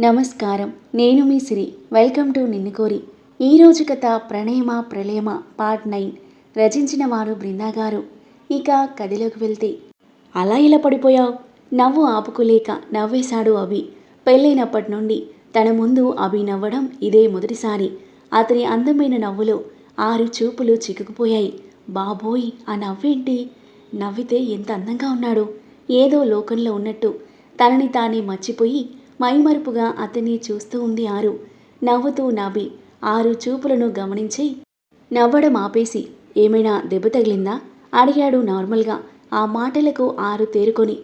నమస్కారం. నేను మీ సిరి. Welcome to నిన్ను కోరి ఈరోజు కథ ప్రణయమ ప్రళయమ? Part nine. రచించిన వారు బృందా గారు. ఇక కథలోకి వెళ్తే. అలా ఇలా పడిపోయావు? నవ్వు ఆపుకోలేక నవ్వేశాడు అభి. పెళ్ళైనప్పటి నుండి తన ముందు అభి నవ్వడం ఇదే మొదటిసారి. అతని అందమైన నవ్వులో ఆరు చూపులు చిక్కుకుపోయాయి. బాబోయ్ ఆ నవ్వేంటి? నవ్వితే ఎంత అందంగా ఉన్నాడు. ఏదో లోకంలో ఉన్నట్టు తనని తానే మర్చిపోయి మైమరుపుగా అతన్ని చూస్తూ ఉంది ఆరు. నవ్వుతూ నాభి ఆరు చూపులను గమనించి నవ్వడం ఆపేసి ఏమైనా దెబ్బ తగిలిందా? అడిగాడు నార్మల్గా. ఆ మాటలకు ఆరు తేరుకొని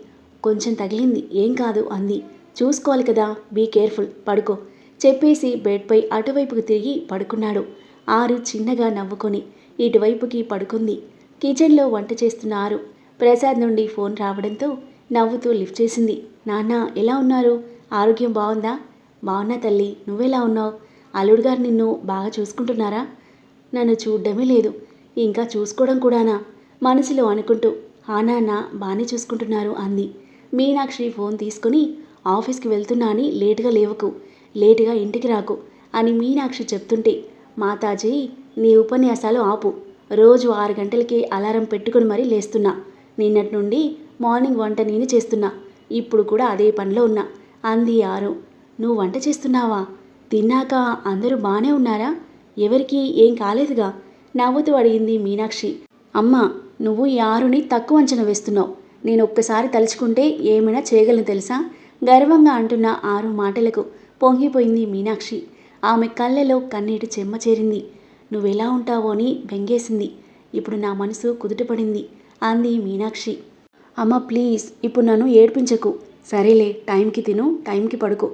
కొంచెం తగిలింది ఏం కాదు అంది. చూసుకోవాలి కదా బీ కేర్ఫుల్ పడుకో. చెప్పేసి బెడ్పై అటువైపుకు తిరిగి పడుకున్నాడు. ఆరు చిన్నగా నవ్వుకొని ఇటువైపుకి పడుకుంది. కిచెన్లో వంట చేస్తున్న ఆరు ప్రసాద్ నుండి ఫోన్ రావడంతో నవ్వుతూ లిఫ్ట్ చేసింది. నాన్న ఎలా ఉన్నారు? ఆరోగ్యం బాగుందా? బాగున్నా తల్లి. నువ్వెలా ఉన్నావు? అల్లుడు గారు నిన్ను బాగా చూసుకుంటున్నారా? నన్ను చూడడమే లేదు. ఇంకా చూసుకోవడం కూడానా? మనసులో అనుకుంటూ ఆ నాన్న బాగానే చూసుకుంటున్నారు అంది. మీనాక్షి ఫోన్ తీసుకుని ఆఫీస్కి వెళ్తున్నా అని లేటుగా లేవకు. లేటుగా ఇంటికి రాకు అని మీనాక్షి చెప్తుంటే మాతాజీ నీ ఉపన్యాసాలు ఆపు. రోజు ఆరు గంటలకి అలారం పెట్టుకుని మరీ లేస్తున్నా. నిన్నటి నుండి మార్నింగ్ వంట నేను చేస్తున్నా. ఇప్పుడు కూడా అదే పనిలో ఉన్నా. అంది ఆరు నువ్వు వంట చేస్తున్నావా? తిన్నాక అందరూ బాగానే ఉన్నారా? ఎవరికి ఏం కాలేదుగా? నవ్వుతూ అడిగింది మీనాక్షి. అమ్మా నువ్వు ఈ ఆరుని తక్కువ అంచనా వేస్తున్నావు. నేను ఒక్కసారి తలుచుకుంటే ఏమైనా చేయగలను తెలుసా? గర్వంగా అంటున్న ఆరు మాటలకు పొంగిపోయింది మీనాక్షి. ఆమె కళ్ళలో కన్నీటి చెమ్మ చేరింది. నువ్వెలా ఉంటావో అని బెంగేసింది. ఇప్పుడు నా మనసు కుదుటపడింది అంది మీనాక్షి. అమ్మ ప్లీజ్ ఇప్పుడు నన్ను ఏడ్పించకు. సరేలే టైంకి తిను టైంకి పడుకో.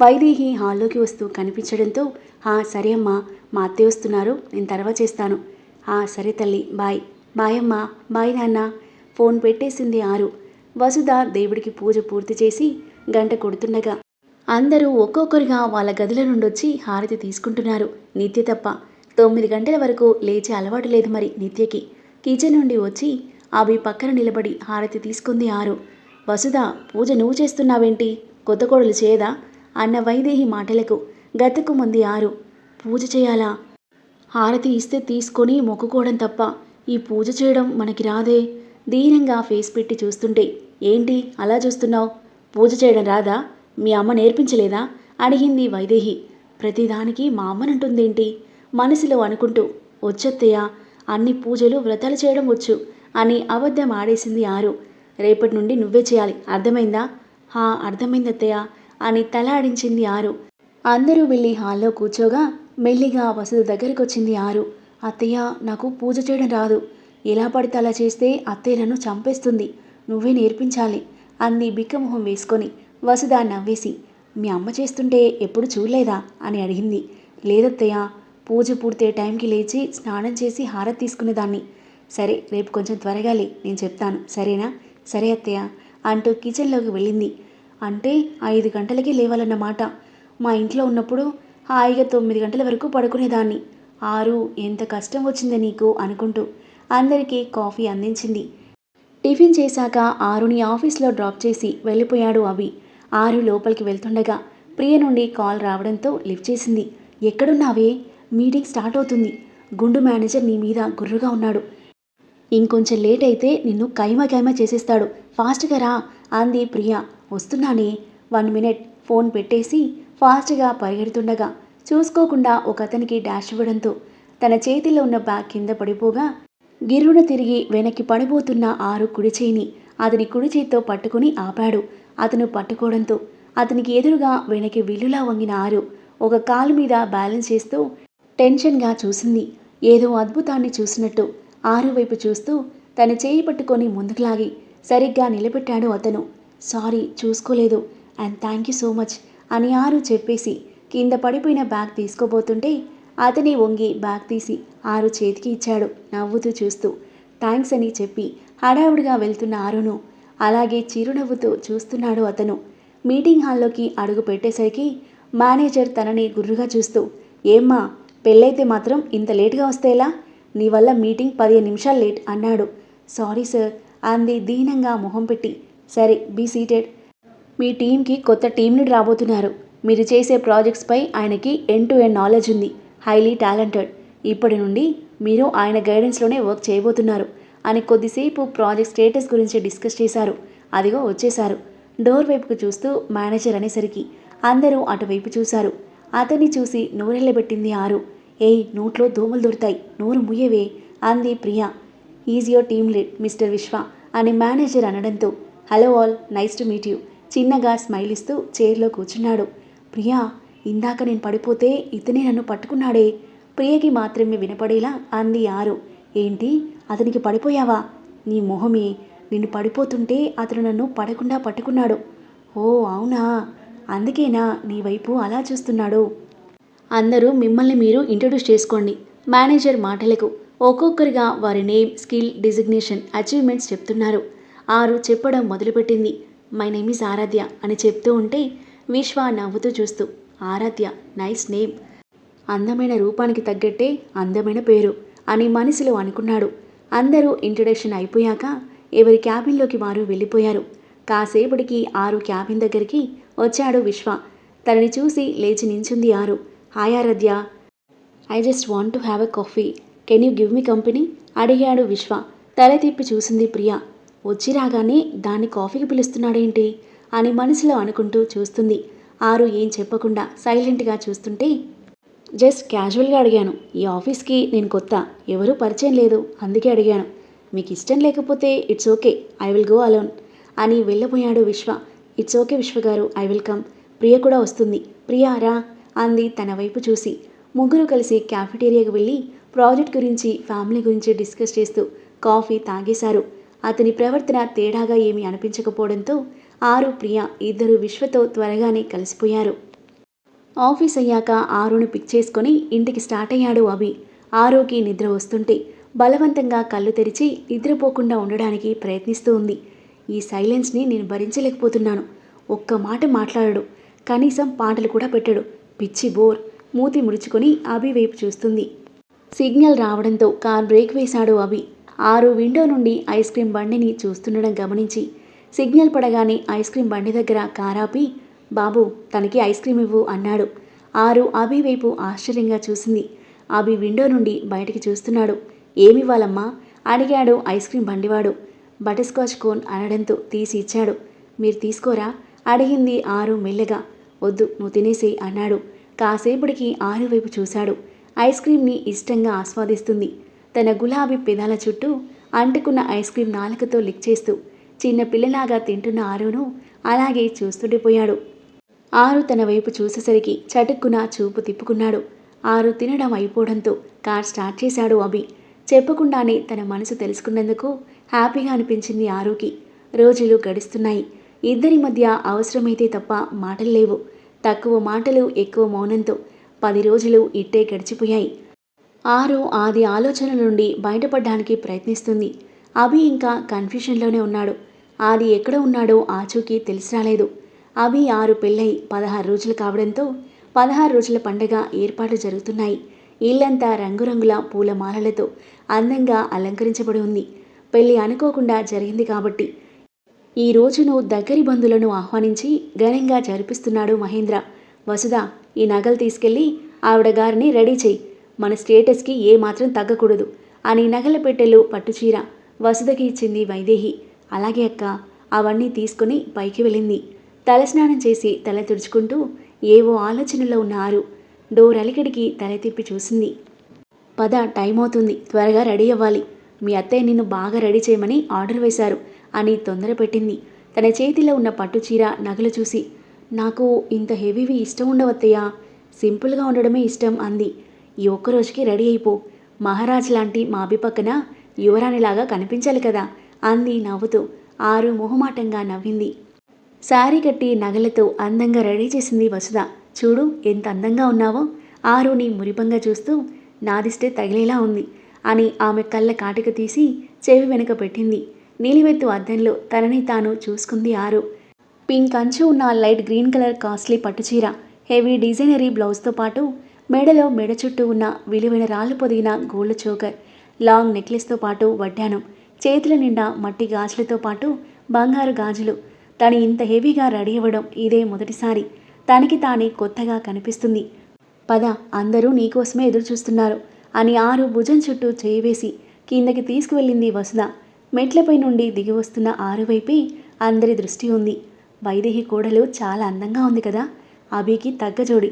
వైదేహి హాల్లోకి వస్తూ కనిపించడంతో హా సరే అమ్మా మా అత్తయ్య వస్తున్నారు నేను తర్వాత చేస్తాను. ఆ సరే తల్లి బాయ్. బాయ్ అమ్మా బాయ్ నాన్న. ఫోన్ పెట్టేసింది ఆరు. వసుధ దేవుడికి పూజ పూర్తి చేసి గంట కొడుతుండగా అందరూ ఒక్కొక్కరుగా వాళ్ళ గదుల నుండి వచ్చి హారతి తీసుకుంటున్నారు. నిత్య తప్ప తొమ్మిది గంటల వరకు లేచే అలవాటు లేదు మరి నిత్యకి. కిచెన్ నుండి వచ్చి అవి పక్కన నిలబడి హారతి తీసుకుంది ఆరు. వసుధ పూజ నువ్వు చేస్తున్నావేంటి? కొత్త కోడలు చేయదా? అన్న వైదేహి మాటలకు గతకు మంది ఆరు. పూజ చేయాలా? హారతి ఇస్తే తీసుకొని మొక్కుకోవడం తప్ప ఈ పూజ చేయడం మనకి రాదే. దీనంగా ఫేస్ పెట్టి చూస్తుంటే ఏంటి? అలా చూస్తున్నావు? పూజ చేయడం రాదా? మీ అమ్మ నేర్పించలేదా? అడిగింది వైదేహి. ప్రతిదానికి మా అమ్మనంటుందేంటి మనసులో అనుకుంటూ వచ్చత్తయ్య అన్ని పూజలు వ్రతాలు చేయడం వచ్చు అని అబద్ధం ఆడేసింది ఆరు. రేపటి నుండి నువ్వే చేయాలి. అర్థమైందా? హా అర్థమైంది అత్తయ్య అని తలాడించింది ఆరు. అందరూ వెళ్ళి హాల్లో కూర్చోగా మెల్లిగా వసతి దగ్గరికి వచ్చింది ఆరు. అత్తయ్య నాకు పూజ చేయడం రాదు. ఎలా పడితే అలా చేస్తే అత్తయ్య నన్ను చంపేస్తుంది. నువ్వే నేర్పించాలి అంది బిక్కమొహం వేసుకొని. వసుధ నవ్వేసి మీ అమ్మ చేస్తుంటే ఎప్పుడు చూడలేదా? అని అడిగింది. లేదత్తయ్య పూజ పూర్తయ్యే టైంకి లేచి స్నానం చేసి హారతి తీసుకునేదాన్ని. సరే రేపు కొంచెం త్వరగా లే నేను చెప్తాను. సరేనా? సరే అత్తయ్య అంటూ కిచెన్లోకి వెళ్ళింది. అంటే ఐదు గంటలకి లేవాలన్నమాట మా ఇంట్లో ఉన్నప్పుడు హాయిగా తొమ్మిది గంటల వరకు పడుకునేదాన్ని. ఆరు ఎంత కష్టం వచ్చిందే నీకు అనుకుంటూ అందరికీ కాఫీ అందించింది. టిఫిన్ చేశాక ఆరుని ఆఫీస్లో డ్రాప్ చేసి వెళ్ళిపోయాడు అవి ఆరు లోపలికి వెళ్తుండగా ప్రియ నుండి కాల్ రావడంతో లిఫ్ట్ చేసింది. ఎక్కడున్నావే? మీటింగ్ స్టార్ట్ అవుతుంది. గుండు మేనేజర్ నీ మీద గుర్రుగా ఉన్నాడు. ఇంకొంచెం లేట్ అయితే నిన్ను కైమ కైమ చేసేస్తాడు. ఫాస్ట్గా రా అంది ప్రియా. వస్తున్నానే. వన్ మినిట్ ఫోన్ పెట్టేసి ఫాస్ట్గా పరిగెడుతుండగా చూసుకోకుండా ఒక అతనికి డాష్ ఇవ్వడంతో తన చేతిలో ఉన్న బ్యాగ్ కింద పడిపోగా గిర్రున తిరిగి వెనక్కి పడిపోతున్న ఆరు కుడి చేయిని అతని కుడి చేతితో పట్టుకుని ఆపాడు. అతను పట్టుకోవడంతో అతనికి ఎదురుగా వెనక్కి విల్లులా వంగిన ఆరు ఒక కాలు మీద బ్యాలెన్స్ చేస్తూ టెన్షన్గా చూసింది. ఏదో అద్భుతాన్ని చూసినట్టు ఆరు వైపు చూస్తూ తన చేయి పట్టుకొని ముందుకు లాగి సరిగ్గా నిలబెట్టాడు అతను. సారీ చూసుకోలేదు. And thank you so much అని ఆరు చెప్పేసి కింద పడిపోయిన బ్యాగ్ తీసుకోబోతుంటే అతని వంగి బ్యాగ్ తీసి ఆరు చేతికి ఇచ్చాడు నవ్వుతూ చూస్తూ. థ్యాంక్స్ అని చెప్పి హడావుడిగా వెళ్తున్న ఆరును అలాగే చిరునవ్వుతూ చూస్తున్నాడు అతను. మీటింగ్ హాల్లోకి అడుగు పెట్టేసరికి మేనేజర్ తనని గుర్రుగా చూస్తూ ఏమ్మా పెళ్ళైతే మాత్రం ఇంత లేటుగా వస్తేలా నీ వల్ల మీటింగ్ పదిహేను నిమిషాలు లేట్ అన్నాడు. సారీ సార్ అంది దీనంగా మొహం పెట్టి. సరే బీ సీటెడ్. మీ టీంకి కొత్త టీంని రాబోతున్నారు. మీరు చేసే ప్రాజెక్ట్స్పై ఆయనకి ఎన్ టు ఎన్ నాలెడ్జ్ ఉంది. హైలీ టాలెంటెడ్ ఇప్పటి నుండి మీరు ఆయన గైడెన్స్లోనే వర్క్ చేయబోతున్నారు అని కొద్దిసేపు ప్రాజెక్ట్ స్టేటస్ గురించి డిస్కస్ చేశారు. అదిగో వచ్చేశారు. డోర్ వైపుకు చూస్తూ మేనేజర్ అనేసరికి అందరూ అటువైపు చూశారు. అతన్ని చూసి నూరెళ్ళబెట్టింది ఆరు. ఏయ్ నోట్లో దోమలు దొరుకుతాయి. నోరు ముయ్యవే అంది Priya. Is your team lead mister Vishwa అని మేనేజర్ అనడంతో. Hello all nice to meet you చిన్నగా స్మైల్ ఇస్తూ చైర్లో కూర్చున్నాడు. ప్రియా ఇందాక నేను పడిపోతే ఇతనే నన్ను పట్టుకున్నాడే. ప్రియకి మాత్రమే వినపడేలా అంది ఆరు. ఏంటి? అతనికి పడిపోయావా? నీ మొహమే. నిన్ను పడిపోతుంటే అతను నన్ను పడకుండా పట్టుకున్నాడు. ఓ అవునా? అందుకేనా నీ వైపు అలా చూస్తున్నాడు? అందరూ మిమ్మల్ని మీరు ఇంట్రడ్యూస్ చేసుకోండి. మేనేజర్ మాటలకు ఒక్కొక్కరిగా వారి నేమ్ స్కిల్ డిజిగ్నేషన్ అచీవ్మెంట్స్ చెప్తున్నారు. ఆరు చెప్పడం మొదలుపెట్టింది. మై నేమ్ ఈజ్ ఆరాధ్య అని చెప్తూ ఉంటే విశ్వ నవ్వుతూ చూస్తూ ఆరాధ్య నైస్ నేమ్ అందమైన రూపానికి తగ్గట్టే అందమైన పేరు అని మనసులో అనుకున్నాడు. అందరూ ఇంట్రడక్షన్ అయిపోయాక ఎవరి క్యాబిన్లోకి వారు వెళ్ళిపోయారు. కాసేపటికి ఆరు క్యాబిన్ దగ్గరికి వచ్చాడు విశ్వ. తనని చూసి లేచి నించుంది Aru. Hi Aaradhya. I just want to have a coffee can you give me company అడిగాడు విశ్వ. తల తిప్పి చూసింది ప్రియ. వచ్చి రాగానే దాన్ని కాఫీకి పిలుస్తున్నాడేంటి? అని మనసులో అనుకుంటూ చూస్తుంది. ఆరు ఏం చెప్పకుండా సైలెంట్గా చూస్తుంటే జస్ట్ క్యాజువల్గా అడిగాను. ఈ ఆఫీస్కి నేను కొత్త. ఎవరూ పరిచయం లేదు. అందుకే అడిగాను. మీకు ఇష్టం లేకపోతే it's okay I will go alone అని వెళ్ళబోయాడు విశ్వ. ఇట్స్ ఓకే విశ్వ గారు ఐ విల్ కమ్ ప్రియ కూడా వస్తుంది. ప్రియా రా. అంది తన వైపు చూసి. ముగ్గురు కలిసి క్యాఫిటేరియాకు వెళ్ళి ప్రాజెక్ట్ గురించి ఫ్యామిలీ గురించి డిస్కస్ చేస్తూ కాఫీ తాగేశారు. అతని ప్రవర్తన తేడాగా ఏమీ అనిపించకపోవడంతో ఆరు ప్రియ ఇద్దరు విశ్వతో త్వరగానే కలిసిపోయారు. ఆఫీస్ అయ్యాక ఆరును పిక్ చేసుకొని ఇంటికి స్టార్ట్ అయ్యాడు అభి. ఆరుకి నిద్ర వస్తుంటే బలవంతంగా కళ్ళు తెరిచి నిద్రపోకుండా ఉండడానికి ప్రయత్నిస్తూ ఉంది. ఈ సైలెన్స్ని నేను భరించలేకపోతున్నాను. ఒక్క మాట మాట్లాడడు. కనీసం పాటలు కూడా పెట్టడు. పిచ్చి బోర్. మూతి ముడుచుకొని అభి వైపు చూస్తుంది. సిగ్నల్ రావడంతో కార్ బ్రేక్ వేశాడు అభి. ఆరు విండో నుండి ఐస్ క్రీం బండిని చూస్తుండడం గమనించి సిగ్నల్ పడగానే ఐస్ క్రీం బండి దగ్గర కారాపి బాబు తనకి ఐస్ క్రీం ఇవ్వు అన్నాడు. ఆరు అభి వైపు ఆశ్చర్యంగా చూసింది. అభి విండో నుండి బయటికి చూస్తున్నాడు. ఏమివ్వాలమ్మా అడిగాడు ఐస్ క్రీం బండివాడు. బటర్స్కాచ్ కోన్ అనడంతో తీసి ఇచ్చాడు. మీరు తీసుకోరా? అడిగింది ఆరు మెల్లగా. వద్దు నువ్వు తినేసేయి అన్నాడు. కాసేపటికి ఆరువైపు చూశాడు. ఐస్ క్రీమ్ని ఇష్టంగా ఆస్వాదిస్తుంది. తన గులాబీ పెదాల చుట్టూ అంటుకున్న ఐస్ క్రీం నాలుకతో లిక్ చేస్తూ చిన్న పిల్లలాగా తింటున్న ఆరును అలాగే చూస్తుండిపోయాడు ఆరు తన వైపు చూసేసరికి చటుక్కున చూపు తిప్పుకున్నాడు. ఆరు తినడం అయిపోవడంతో కార్ స్టార్ట్ చేశాడు అభి. చెప్పకుండానే తన మనసు తెలుసుకున్నందుకు హ్యాపీగా అనిపించింది ఆరుకి. రోజులు గడుస్తున్నాయి. ఇద్దరి మధ్య అవసరమైతే తప్ప మాటలు లేవు. తక్కువ మాటలు ఎక్కువ మౌనంతో పది రోజులు ఇట్టే గడిచిపోయాయి. ఆరు ఆది ఆలోచనల నుండి బయటపడడానికి ప్రయత్నిస్తుంది. అభి ఇంకా కన్ఫ్యూషన్లోనే ఉన్నాడు. ఆది ఎక్కడ ఉన్నాడో ఆచూకీ తెలిసి రాలేదు. అభి ఆరు పెళ్ళై పదహారు రోజులు కావడంతో పదహారు రోజుల పండగ ఏర్పాట్లు జరుగుతున్నాయి. ఇల్లంతా రంగురంగుల పూలమాలలతో అందంగా అలంకరించబడి ఉంది. పెళ్ళి అనుకోకుండా జరిగింది కాబట్టి ఈ రోజును దగ్గరి బంధువులను ఆహ్వానించి ఘనంగా జరిపిస్తున్నాడు మహేంద్ర. వసుధ ఈ నగలు తీసుకెళ్ళి ఆవిడ గారిని రెడీ చేయి. మన స్టేటస్కి ఏ మాత్రం తగ్గకూడదు అని నగల పెట్టెలు పట్టుచీర వసుధకి ఇచ్చింది వైదేహి. అలాగే అక్క అవన్నీ తీసుకుని పైకి వెళ్ళింది. తలస్నానం చేసి తల తుడుచుకుంటూ ఏవో ఆలోచనలో ఉన్న ఆరు డోర్ అలికిడికి తల తిప్పి చూసింది. పద టైం అవుతుంది త్వరగా రెడీ అవ్వాలి. మీ అత్తయ్య నిన్ను బాగా రెడీ చేయమని ఆర్డర్ వేశారు. అని తొందర పెట్టింది. తన చేతిలో ఉన్న పట్టుచీర నగలు చూసి నాకు ఇంత హెవీవి ఇష్టం ఉండవత్తయ్యా. సింపుల్గా ఉండడమే ఇష్టం అంది. ఈ ఒక్క రోజుకి రెడీ అయిపో. మహారాజ్ లాంటి మా అభి పక్కన యువరాణిలాగా కనిపించాలి కదా అంది నవ్వుతూ ఆరు మొహమాటంగా నవ్వింది. శారీ కట్టి నగలతో అందంగా రెడీ చేసింది వసుధ. చూడు ఎంత అందంగా ఉన్నావో. ఆరుని మురిపంగా చూస్తూ నాదిస్తే తగిలేలా ఉంది అని ఆమె కళ్ళ కాటిక తీసి చెవి వెనుక పెట్టింది. నీలివెత్తు అద్దంలో తనని తాను చూసుకుంది ఆరు. పింక్ అంచు ఉన్న లైట్ గ్రీన్ కలర్ కాస్ట్లీ పట్టుచీర హెవీ డిజైనరీ బ్లౌజ్తో పాటు మెడలో మెడ చుట్టూ ఉన్న విలువైన రాళ్ళు పొదిగిన గోల్డ్ చోకర్ లాంగ్ నెక్లెస్తో పాటు వడ్డాను చేతుల నిండా మట్టి గాజులతో పాటు బంగారు గాజులు. తను ఇంత హెవీగా రెడీ అవ్వడం ఇదే మొదటిసారి. తనకి తానే కొత్తగా కనిపిస్తుంది. పద అందరూ నీకోసమే ఎదురు చూస్తున్నారు అని ఆరు భుజం చుట్టూ చేయి వేసి కిందకి తీసుకువెళ్ళింది వసుధ. మెట్లపై నుండి దిగి వస్తున్న ఆరువైపే అందరి దృష్టి ఉంది. వైదేహి కోడలు చాలా అందంగా ఉంది కదా? అభికి తగ్గ జోడి.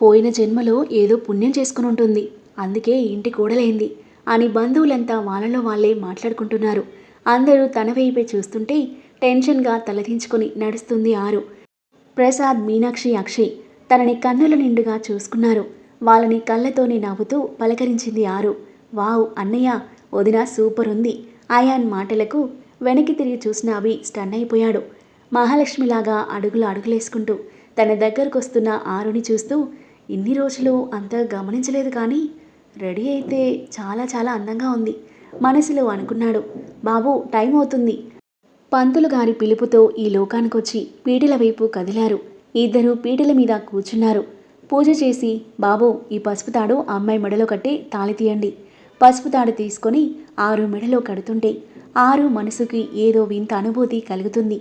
పోయిన జన్మలో ఏదో పుణ్యం చేసుకుని ఉంటుంది. అందుకే ఇంటి కూడలైంది అని బంధువులంతా వాళ్ళలో వాళ్ళే మాట్లాడుకుంటున్నారు. అందరూ తన వైపే చూస్తుంటే టెన్షన్గా తలదించుకొని నడుస్తుంది ఆరు. ప్రసాద్ మీనాక్షి అక్షయ్ తనని కన్నుల నిండుగా చూసుకున్నారు. వాళ్ళని కళ్ళతోనే నవ్వుతూ పలకరించింది ఆరు. వావ్ అన్నయ్య వదిన సూపర్ ఉంది. ఆయాన్ మాటలకు వెనక్కి తిరిగి చూసిన అవి స్టన్ అయిపోయాడు. మహాలక్ష్మిలాగా అడుగులు అడుగులేసుకుంటూ తన దగ్గరకు వస్తున్న ఆరుని చూస్తూ ఇన్ని రోజులు అంత గమనించలేదు కానీ రెడీ అయితే చాలా చాలా అందంగా ఉంది మనసులో అనుకున్నాడు. బాబు టైం అవుతుంది పంతులు గారి పిలుపుతో ఈ లోకానికొచ్చి పీటల వైపు కదిలారు. ఇద్దరు పీటల మీద కూర్చున్నారు. పూజ చేసి బాబు ఈ పసుపు తాడు అమ్మాయి మెడలో కట్టి తాళి తీయండి. పసుపు తాడు తీసుకొని ఆరు మెడలో కడుతుంటే ఆరు మనసుకి ఏదో వింత అనుభూతి కలుగుతుంది.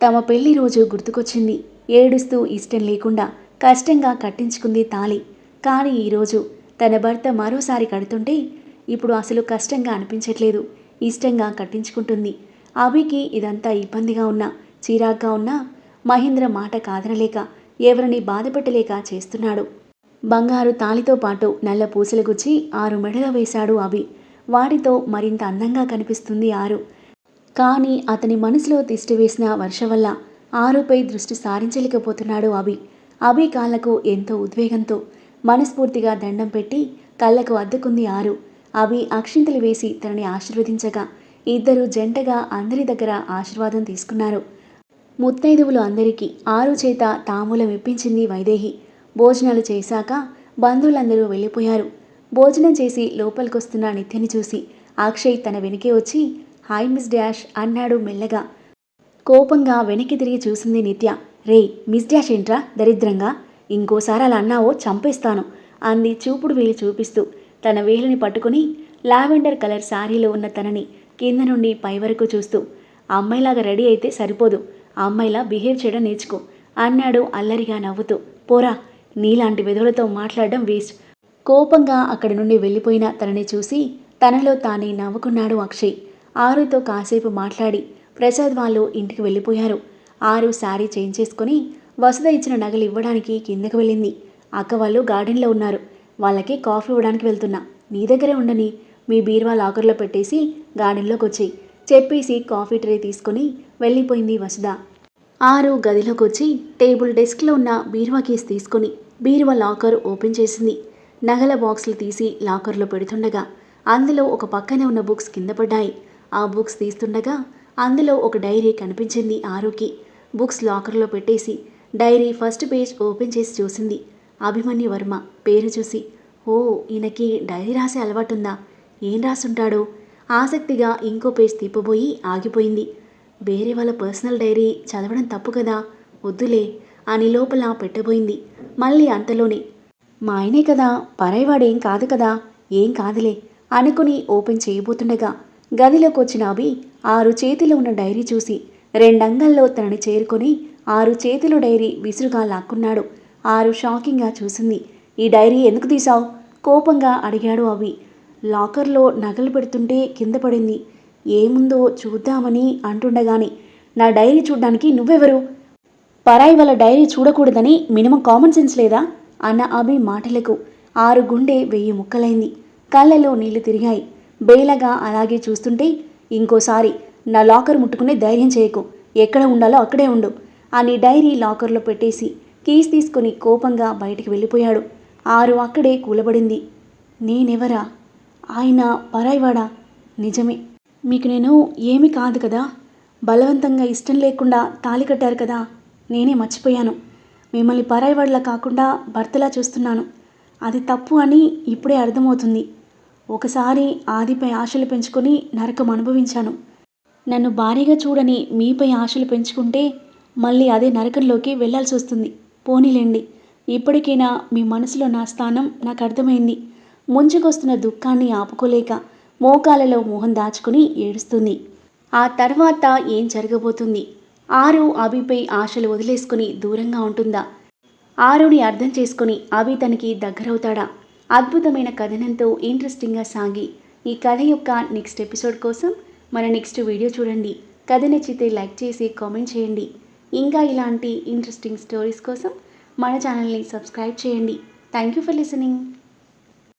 తమ పెళ్ళి రోజు గుర్తుకొచ్చింది. ఏడుస్తూ ఇష్టం లేకుండా కష్టంగా కట్టించుకుంది తాళి. కానీ ఈరోజు తన భర్త మరోసారి కడుతుంటే ఇప్పుడు అసలు కష్టంగా అనిపించట్లేదు. ఇష్టంగా కట్టించుకుంటుంది. అభికి ఇదంతా ఇబ్బందిగా ఉన్నా చిరాగ్గా ఉన్నా మహేంద్ర మాట కాదనలేక ఎవరిని బాధపెట్టలేక చేస్తున్నాడు. బంగారు తాలితో పాటు నల్ల పూసలు గుచ్చి ఆరు మెడల వేశాడు అవి వాటితో మరింత అందంగా కనిపిస్తుంది ఆరు. కానీ అతని మనసులో తిష్టివేసిన వర్ష వల్ల ఆరుపై దృష్టి సారించలేకపోతున్నాడు అభి. అభి కాళ్ళకు ఎంతో ఉద్వేగంతో మనస్ఫూర్తిగా దండం పెట్టి కళ్ళకు అద్దుకుంది ఆరు. అభి అక్షింతలు వేసి తనని ఆశీర్వదించగా ఇద్దరు జంటగా అందరి దగ్గర ఆశీర్వాదం తీసుకున్నారు. ముత్తైదువులు అందరికీ ఆరు చేత తాములం ఇప్పించింది వైదేహి. భోజనాలు చేశాక బంధువులందరూ వెళ్ళిపోయారు. భోజనం చేసి లోపలికొస్తున్న నిత్యని చూసి అక్షయ్ తన వెనకే వచ్చి హాయ్ మిస్ డాష్ అన్నాడు మెల్లగా. కోపంగా వెనక్కి తిరిగి చూసింది నిత్య. రే మిస్ డాష్ ఏంట్రా? దరిద్రంగా? ఇంకోసారి అలా అన్నావో చంపేస్తాను అంది చూపుడు వేలు చూపిస్తూ. తన వేలిని పట్టుకుని లావెండర్ కలర్ శారీలో ఉన్న తనని కింద నుండి పై వరకు చూస్తూ అమ్మాయిలాగా రెడీ అయితే సరిపోదు. అమ్మాయిలా బిహేవ్ చేయడం నేర్చుకో అన్నాడు అల్లరిగా నవ్వుతూ. పోరా నీలాంటి విధులతో మాట్లాడడం వేస్ట్. కోపంగా అక్కడి నుండి వెళ్ళిపోయిన తనని చూసి తనలో తానే నవ్వుకున్నాడు అక్షయ్. ఆరుతో కాసేపు మాట్లాడి ప్రసాద్ వాళ్ళు ఇంటికి వెళ్ళిపోయారు. ఆరు శారీ చేంజ్ చేసుకుని వసుధ ఇచ్చిన నగలు ఇవ్వడానికి కిందకు వెళ్ళింది. అక్క వాళ్ళు గార్డెన్లో ఉన్నారు. వాళ్ళకి కాఫీ ఇవ్వడానికి వెళ్తున్నా. నీ దగ్గరే ఉండని మీ బీరువా లాకర్లో పెట్టేసి గార్డెన్లోకి వచ్చాయి చెప్పేసి కాఫీ ట్రే తీసుకొని వెళ్ళిపోయింది వసుధ. ఆరు గదిలోకి వచ్చి టేబుల్ డెస్క్లో ఉన్న బీరువా కేసు తీసుకొని బీరువా లాకర్ ఓపెన్ చేసింది. నగల బాక్సులు తీసి లాకర్లో పెడుతుండగా అందులో ఒక పక్కనే ఉన్న బుక్స్ కింద పడ్డాయి. ఆ బుక్స్ తీస్తుండగా అందులో ఒక డైరీ కనిపించింది ఆరుకి. బుక్స్ లాకర్లో పెట్టేసి డైరీ ఫస్ట్ పేజ్ ఓపెన్ చేసి చూసింది. అభిమన్యు వర్మ పేరు చూసి ఓ ఈయనకి డైరీ రాసే అలవాటుందా? ఏం రాసుంటాడో? ఆసక్తిగా ఇంకో పేజ్ తిప్పబోయి ఆగిపోయింది. వేరే వాళ్ళ పర్సనల్ డైరీ చదవడం తప్పు కదా? వద్దులే. అని లోపల పెట్టబోయింది. మళ్ళీ అంతలోనే మా ఆయనే కదా పరాయివాడేం కాదు కదా? ఏం కాదులే అనుకుని ఓపెన్ చేయబోతుండగా గదిలోకి వచ్చిన అభి ఆరు చేతిలో ఉన్న డైరీ చూసి రెండంగల్లో తనని చేరుకొని ఆరు చేతిలో డైరీ విసురుగా లాక్కున్నాడు. ఆరు షాకింగ్గా చూసింది. ఈ డైరీ ఎందుకు తీసావు కోపంగా అడిగాడు అవి లాకర్లో నగలు పెడుతుంటే కింద పడింది. ఏముందో చూద్దామని అంటుండగాని నా డైరీ చూడ్డానికి నువ్వెవరు? పరాయి వాళ్ళ డైరీ చూడకూడదని మినిమం కామన్ సెన్స్ లేదా? అన్న అభి మాటలకు ఆరు గుండె వెయ్యి ముక్కలైంది. కళ్ళలో నీళ్ళు తిరిగాయి. బేలగా అలాగే చూస్తుంటే ఇంకోసారి నా లాకర్ ముట్టుకునే ధైర్యం చేయకు. ఎక్కడ ఉండాలో అక్కడే ఉండు అని డైరీ లాకర్లో పెట్టేసి కీస్ తీసుకుని కోపంగా బయటికి వెళ్ళిపోయాడు. ఆరు అక్కడే కూలబడింది. నేనెవరా? ఆయన పరాయివాడా? నిజమే. మీకు నేను ఏమి కాదు కదా. బలవంతంగా ఇష్టం లేకుండా తాళి కట్టారు కదా. నేనే మర్చిపోయాను. మిమ్మల్ని పరాయివాడిలా కాకుండా భర్తలా చూస్తున్నాను. అది తప్పు అని ఇప్పుడే అర్థమవుతుంది. ఒకసారి ఆదిపై ఆశలు పెంచుకొని నరకం అనుభవించాను. నన్ను భారీగా చూడని మీపై ఆశలు పెంచుకుంటే మళ్ళీ అదే నరకంలోకి వెళ్ళాల్సి వస్తుంది. పోనీలేండి. ఇప్పటికైనా మీ మనసులో నా స్థానం నాకు అర్థమైంది. ముంచుకొస్తున్న దుఃఖాన్ని ఆపుకోలేక మోకాలలో మోహం దాచుకుని ఏడుస్తుంది. ఆ తర్వాత ఏం జరగబోతుంది? ఆరు అభిపై ఆశలు వదిలేసుకుని దూరంగా ఉంటుందా? ఆరుని అర్థం చేసుకుని అభి తనకి దగ్గరవుతాడా? అద్భుతమైన కథనంతో ఇంట్రెస్టింగ్గా సాగి ఈ కథ యొక్క నెక్స్ట్ ఎపిసోడ్ కోసం మన నెక్స్ట్ వీడియో చూడండి. కథ నచ్చితే లైక్ చేసి కామెంట్ చేయండి. ఇంకా ఇలాంటి ఇంట్రెస్టింగ్ స్టోరీస్ కోసం మన ఛానల్ని సబ్స్క్రైబ్ చేయండి. Thank you for listening.